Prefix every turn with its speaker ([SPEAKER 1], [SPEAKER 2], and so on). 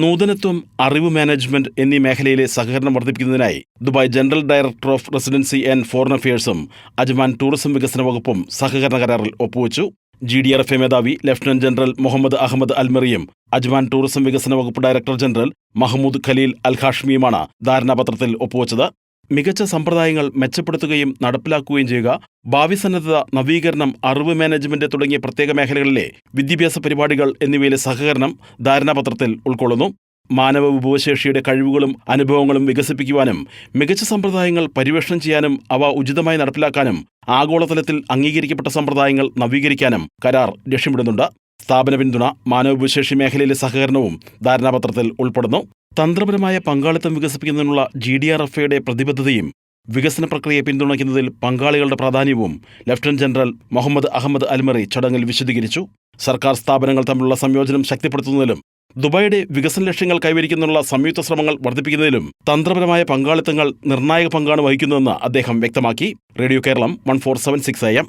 [SPEAKER 1] നൂതനത്വം അറിവ് മാനേജ്മെന്റ് എന്നീ മേഖലയിലെ സഹകരണം വർദ്ധിപ്പിക്കുന്നതിനായി Dubai general director of residency and foreign അഫയേഴ്സും Ajman tourism വികസന വകുപ്പും സഹകരണ കരാറിൽ ഒപ്പുവച്ചു. G D R F A മേധാവി ലഫ്റ്റനന്റ് ജനറൽ മുഹമ്മദ് അഹമ്മദ് അൽമറിയും അജ്മാൻ ടൂറിസം വികസന വകുപ്പ് director general Mahmoud Khalil Al ധാരണാപത്രത്തിൽ ഒപ്പുവച്ചത്. മികച്ച സമ്പ്രദായങ്ങൾ മെച്ചപ്പെടുത്തുകയും നടപ്പിലാക്കുകയും ചെയ്യുക ഭാവി സന്നദ്ധത നവീകരണം അറിവ് മാനേജ്മെന്റ് തുടങ്ങിയ പ്രത്യേക മേഖലകളിലെ വിദ്യാഭ്യാസ പരിപാടികൾ എന്നിവയിലെ സഹകരണം ധാരണാപത്രത്തിൽ ഉൾക്കൊള്ളുന്നു. മാനവ വിഭവശേഷിയുടെ കഴിവുകളും അനുഭവങ്ങളും വികസിപ്പിക്കുവാനും മികച്ച സമ്പ്രദായങ്ങൾ പരിവേഷണം ചെയ്യാനും അവ ഉചിതമായി നടപ്പിലാക്കാനും ആഗോളതലത്തിൽ അംഗീകരിക്കപ്പെട്ട സമ്പ്രദായങ്ങൾ നവീകരിക്കാനും കരാർ ലക്ഷ്യമിടുന്നുണ്ട്. സ്ഥാപന പിന്തുണ മാനവവിശേഷി മേഖലയിലെ സഹകരണവും ധാരണാപത്രത്തിൽ ഉൾപ്പെടുന്നു. തന്ത്രപരമായ പങ്കാളിത്തം വികസിപ്പിക്കുന്നതിനുള്ള ജി ഡി ആർ എഫ് എയുടെ പ്രതിബദ്ധതയും വികസന പ്രക്രിയയെ പിന്തുണയ്ക്കുന്നതിൽ പങ്കാളികളുടെ പ്രാധാന്യവും lieutenant general Mohammed Ahmed Almarri ചടങ്ങിൽ വിശദീകരിച്ചു. സർക്കാർ സ്ഥാപനങ്ങൾ തമ്മിലുള്ള സംയോജനം ശക്തിപ്പെടുത്തുന്നതിലും ദുബായിയുടെ വികസന ലക്ഷ്യങ്ങൾ കൈവരിക്കുന്നതിനുള്ള സംയുക്ത ശ്രമങ്ങൾ വർദ്ധിപ്പിക്കുന്നതിലും തന്ത്രപരമായ പങ്കാളിത്തങ്ങൾ നിർണായക പങ്കാണ് വഹിക്കുന്നതെന്ന് അദ്ദേഹം വ്യക്തമാക്കി. Radio Keralam one four seven six M.